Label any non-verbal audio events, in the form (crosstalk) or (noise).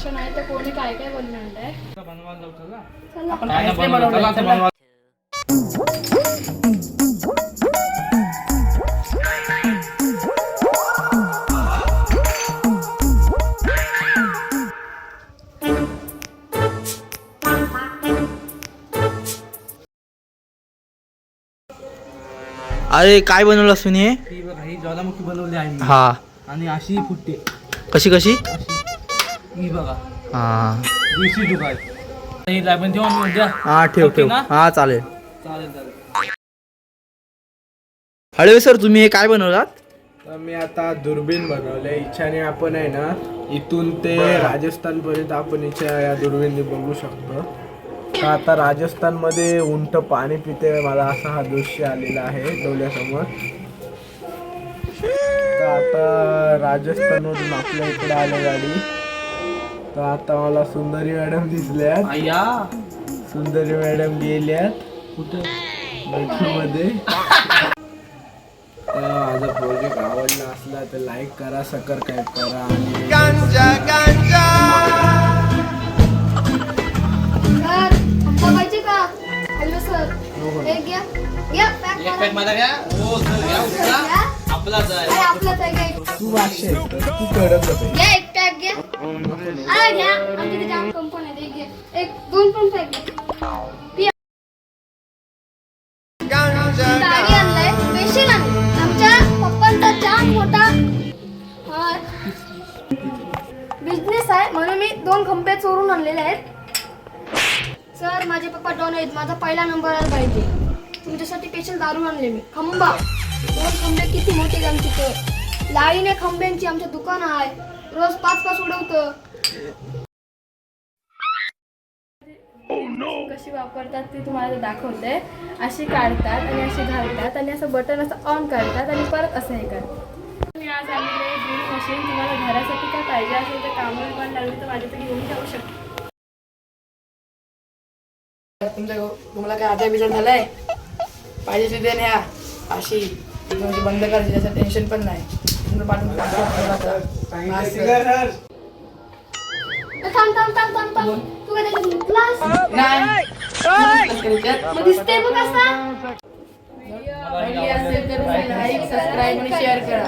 काय काय आहे. चला आपण काय बनवायला, बनवा. अरे काय बनवलं सुनी? ही बघा ही ज्वालामुखी बनवली आहे. हा. आणि अशी फुटते. कशी कशी? ही बघा. हा. देशी ही ठेवा मी उद्या हा ठेव ठेव. ना? हा चालेल. चालेल चालेल. हळवे सर तुम्ही हे काय बनवलात? तर मी आता दुर्बीण बनवले इच्छाने आपण आहे ना इथून ते राजस्थान पर्यंत आपण इच्छा या दुर्बीनने बघू शकतो. तर आता राजस्थानमध्ये उंट पाणी पिते मला असा हा दृश्य आलेला आहे डोळ्यासमोर. तर आता राजस्थानवरून आपल्या इकडे आले गाडी. तर आता मला सुंदरी मॅडम दिसल्यात. अय्या सुंदरी मॅडम गेल्यात. कुठे? मध्ये (laughs) तर माझा प्रोजेक्ट आवडला असला तर लाईक करा सबस्क्राईब करा आणि सर आंबा पाहिजे का? Hello sir. एक घ्या. घ्या पॅक एक पॅक माझा घ्या. हो सर घ्या उचला. आपलाच आहे. अरे आपलाच आहे घ्या तू तर तू कडक होते. घ्या एक. एक दोन आमच्या पप्पांचा छान मोठा बिझनेस आहे. म्हणून मी दोन खंबे चोरून आणलेले आहेत. सर माझे पप्पा डॉन आहेत. माझा पहिला नंबर आला पाहिजे. तुमच्यासाठी स्पेशल दारू आणले मी. खंबा. दोन खंबे किती मोठे आहेत आमच्या लाईने खंब्यांची. आमच्या दुकान आहे. रोज पाच पाच उडवतं. कशी वापरतात ते तुम्हाला दाखवते. अशी काढतात आणि अशी घालतात आणि असं बटन असं ऑन करतात आणि परत असं हे करतात. मी आज आणलेले ड्रिल मशीन तुम्हाला घरासाठी काय पाहिजे असेल तर पण लागली तर माझ्याकडे घेऊन जाऊ शकता. तुमच्या तुम्हाला काय आजार बिजार झालाय? पाहिजे तिथे न्या. अशी. बंद करायची त्याचं टेन्शन पण नाही. थांब थांब थांब थांब थांब. तू काय त्याच्यात मुतलास? नाही. करायच्यात. मग दिसते बघ असा आवडली असेल तर लाईक सबस्क्राईब आणि शेअर करा.